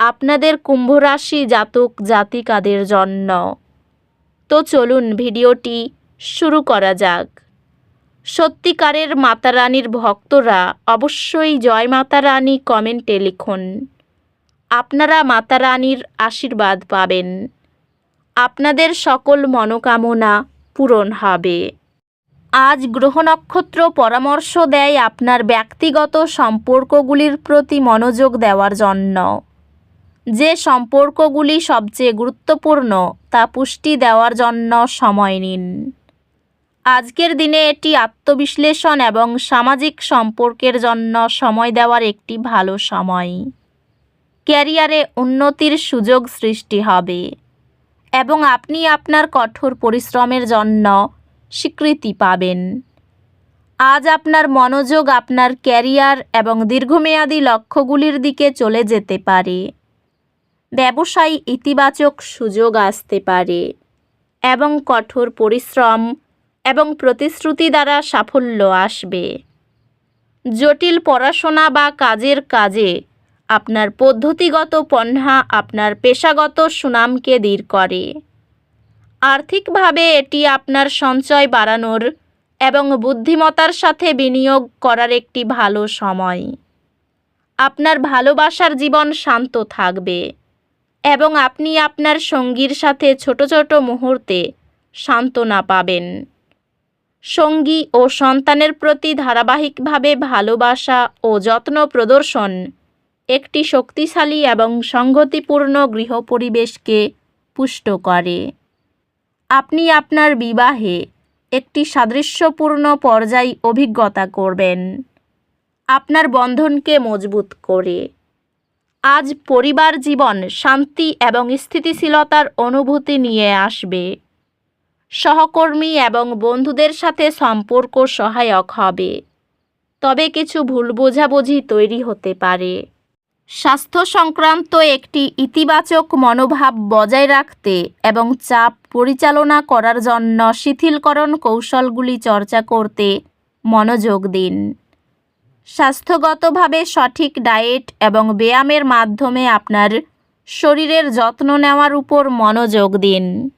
আপনাদের কুম্ভরাশি জাতক জাতিকাদের জন্য। তো চলুন ভিডিওটি শুরু করা যাক। সত্যিকারের মাতা রানীর ভক্তরা অবশ্যই জয় মাতা রানী কমেন্টে লিখুন। আপনারা মাতা রানীর আশীর্বাদ পাবেন। আপনাদের সকল মনোকামনা পূরণ হবে। আজ গ্রহ নক্ষত্র পরামর্শ দেয় আপনার ব্যক্তিগত সম্পর্কগুলির প্রতি মনোযোগ দেওয়ার জন্য। যে সম্পর্কগুলি সবচেয়ে গুরুত্বপূর্ণ তা পুষ্টি দেওয়ার জন্য সময় নিন। আজকের দিনে এটি আত্মবিশ্লেষণ এবং সামাজিক সম্পর্কের জন্য সময় দেওয়ার একটি ভালো সময়। ক্যারিয়ারে উন্নতির সুযোগ সৃষ্টি হবে এবং আপনি আপনার কঠোর পরিশ্রমের জন্য স্বীকৃতি পাবেন। আজ আপনার মনোযোগ আপনার ক্যারিয়ার এবং দীর্ঘমেয়াদী লক্ষ্যগুলির দিকে চলে যেতে পারে। ব্যবসায় ইতিবাচক সুযোগ আসতে পারে এবং কঠোর পরিশ্রম এবং প্রতিশ্রুতি দ্বারা সাফল্য আসবে। জটিল পড়াশোনা বা কাজের কাজে আপনার পদ্ধতিগত পণ্যা আপনার পেশাগত সুনামকে দৃঢ় করে। আর্থিকভাবে এটি আপনার সঞ্চয় বাড়ানোর এবং বুদ্ধিমতার সাথে বিনিয়োগ করার একটি ভালো সময়। আপনার ভালোবাসার জীবন শান্ত থাকবে। এবং আপনি আপনার সঙ্গীর সাথে ছোট ছোট মুহূর্তে সান্ত্বনা পাবেন। সঙ্গী ও সন্তানের প্রতি ধারাবাহিকভাবে ভালোবাসা ও যত্ন প্রদর্শন একটি শক্তিশালী এবং সংগতিপূর্ণ গৃহ পরিবেশকে পুষ্ট করে। আপনি আপনার বিবাহে একটি সাদৃশ্যপূর্ণ পর্যায় অভিজ্ঞতা করবেন। আপনার বন্ধনকে মজবুত করে। আজ পরিবার জীবন শান্তি এবং স্থিতিশীলতার অনুভূতি নিয়ে আসবে। সহকর্মী এবং বন্ধুদের সাথে সম্পর্ক সহায়ক হবে। তবে কিছু ভুল বোঝাবুঝি তৈরি হতে পারে। স্বাস্থ্য সংক্রান্ত একটি ইতিবাচক মনোভাব বজায় রাখতে এবং চাপ পরিচালনা করার জন্য শিথিলকরণ কৌশলগুলি চর্চা করতে মনোযোগ দিন। স্বাস্থ্যগতভাবে সঠিক ডায়েট এবং ব্যায়ামের মাধ্যমে আপনার শরীরের যত্ন নেওয়ার উপর মনোযোগ দিন।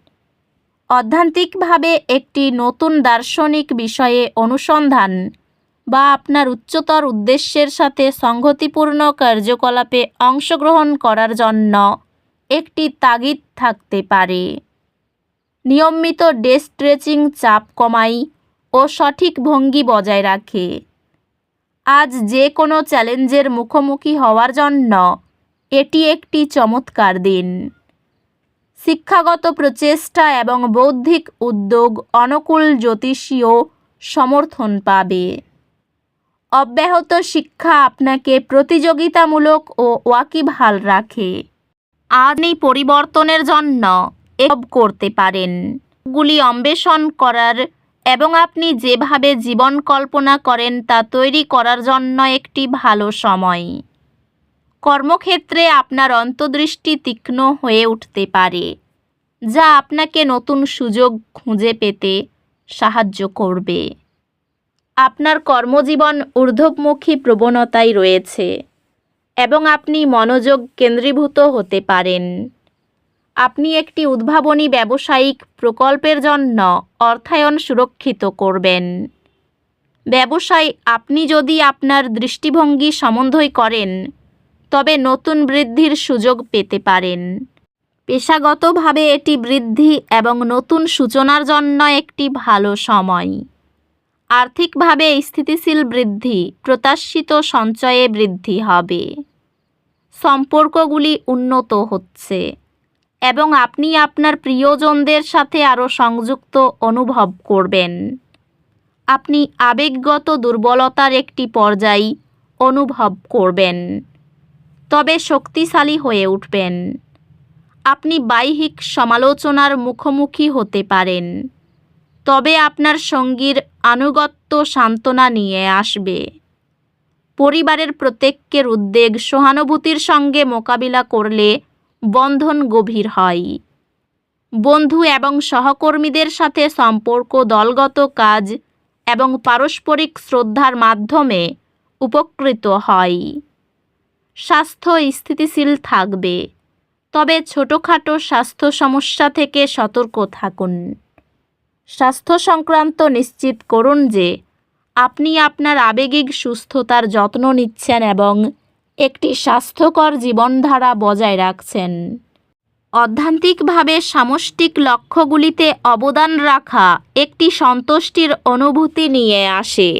অধ্যান্তিকভাবে একটি নতুন দার্শনিক বিষয়ে অনুসন্ধান বা আপনার উচ্চতর উদ্দেশ্যের সাথে সংগতিপূর্ণ কার্যকলাপে অংশগ্রহণ করার জন্য একটি তাগিদ থাকতে পারে। নিয়মিত ডে স্ট্রেচিং চাপ কমাই ও সঠিক ভঙ্গি বজায় রাখে। আজ যে কোনো চ্যালেঞ্জের মুখোমুখি হওয়ার জন্য এটি একটি চমৎকার দিন। শিক্ষাগত প্রচেষ্টা এবং বৌদ্ধিক উদ্যোগ অনুকূল জ্যোতিষীয় সমর্থন পাবে। অব্যাহত শিক্ষা আপনাকে প্রতিযোগিতামূলক ও ওয়াকিবহাল রাখে। এই পরিবর্তনের জন্য করতে পারেন। গুলি অন্বেষণ করার এবং আপনি যেভাবে জীবন কল্পনা করেন তা তৈরি করার জন্য একটি ভালো সময়। কর্মক্ষেত্রে আপনার অন্তর্দৃষ্টি তীক্ষ্ণ হয়ে উঠতে পারে, যা আপনাকে নতুন সুযোগ খুঁজে পেতে সাহায্য করবে। আপনার কর্মজীবন ঊর্ধ্বমুখী প্রবণতায় রয়েছে এবং আপনি মনোযোগ কেন্দ্রীভূত হতে পারেন। আপনি একটি উদ্ভাবনী ব্যবসায়িক প্রকল্পের জন্য অর্থায়ন সুরক্ষিত করবেন। ব্যবসায় আপনি যদি আপনার দৃষ্টিভঙ্গি সমন্বয় করেন, তবে নতুন বৃদ্ধির সুযোগ পেতে পারেন। পেশাগতভাবে এটি বৃদ্ধি এবং নতুন সূচনার জন্য একটি ভালো সময়। আর্থিকভাবে স্থিতিশীল বৃদ্ধি, প্রত্যাশিত সঞ্চয়ে বৃদ্ধি হবে। সম্পর্কগুলি উন্নত হচ্ছে। এবং আপনি আপনার প্রিয়জনদের সাথে আরও সংযুক্ত অনুভব করবেন। আপনি আবেগগত দুর্বলতার একটি পর্যায় অনুভব করবেন, তবে শক্তিশালী হয়ে উঠবেন। আপনি বাহ্যিক সমালোচনার মুখোমুখি হতে পারেন, তবে আপনার সঙ্গীর আনুগত্য সান্ত্বনা নিয়ে আসবে। পরিবারের প্রত্যেকের উদ্বেগ, সহানুভূতির সঙ্গে মোকাবিলা করলে বন্ধন গভীর হয়। বন্ধু এবং সহকর্মীদের সাথে সম্পর্ক, দলগত কাজ এবং পারস্পরিক শ্রদ্ধার মাধ্যমে উপকৃত হয়। স্বাস্থ্য স্থিতিশীল থাকবে, তবে ছোটোখাটো স্বাস্থ্য সমস্যা থেকে সতর্ক থাকুন। স্বাস্থ্য সংক্রান্ত নিশ্চিত করুন যে আপনি আপনার আবেগিক সুস্থতার যত্ন নিচ্ছেন এবং একটি স্বাস্থ্যকর জীবনধারা বজায় রাখছেন। অধ্যান্তিকভাবে সামষ্টিক লক্ষ্যগুলিতে অবদান রাখা একটি সন্তুষ্টির অনুভূতি নিয়ে আসে।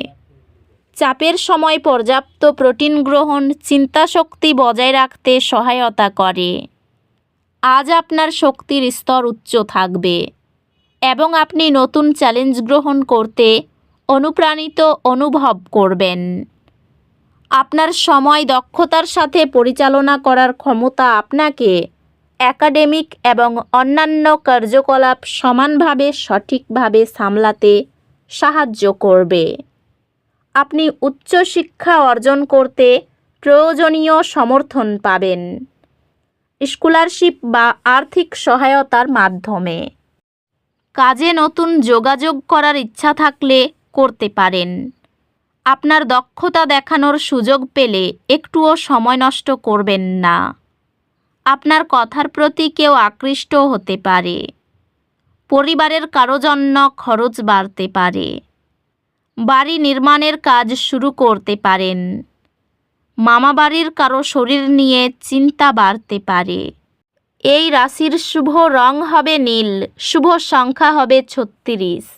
চাপের সময় পর্যাপ্ত প্রোটিন গ্রহণ চিন্তাশক্তি বজায় রাখতে সহায়তা করে। আজ আপনার শক্তির স্তর উচ্চ থাকবে এবং আপনি নতুন চ্যালেঞ্জ গ্রহণ করতে অনুপ্রাণিত অনুভব করবেন। আপনার সময় দক্ষতার সাথে পরিচালনা করার ক্ষমতা আপনাকে একাডেমিক এবং অন্যান্য কার্যকলাপ সমানভাবে সঠিকভাবে সামলাতে সাহায্য করবে। আপনি উচ্চশিক্ষা অর্জন করতে প্রয়োজনীয় সমর্থন পাবেন। স্কলারশিপ বা আর্থিক সহায়তার মাধ্যমে। কাজে নতুন যোগাযোগ করার ইচ্ছা থাকলে করতে পারেন। আপনার দক্ষতা দেখানোর সুযোগ পেলে একটুও সময় নষ্ট করবেন না। আপনার কথার প্রতি কেউ আকৃষ্ট হতে পারে। পরিবারের কারও জন্য খরচ বাড়তে পারে। বাড়ি নির্মাণের কাজ শুরু করতে পারেন। মামাবাড়ির কারও শরীর নিয়ে চিন্তা বাড়তে পারে। এই রাশির শুভ রং হবে নীল, শুভ সংখ্যা হবে ছত্রিশ।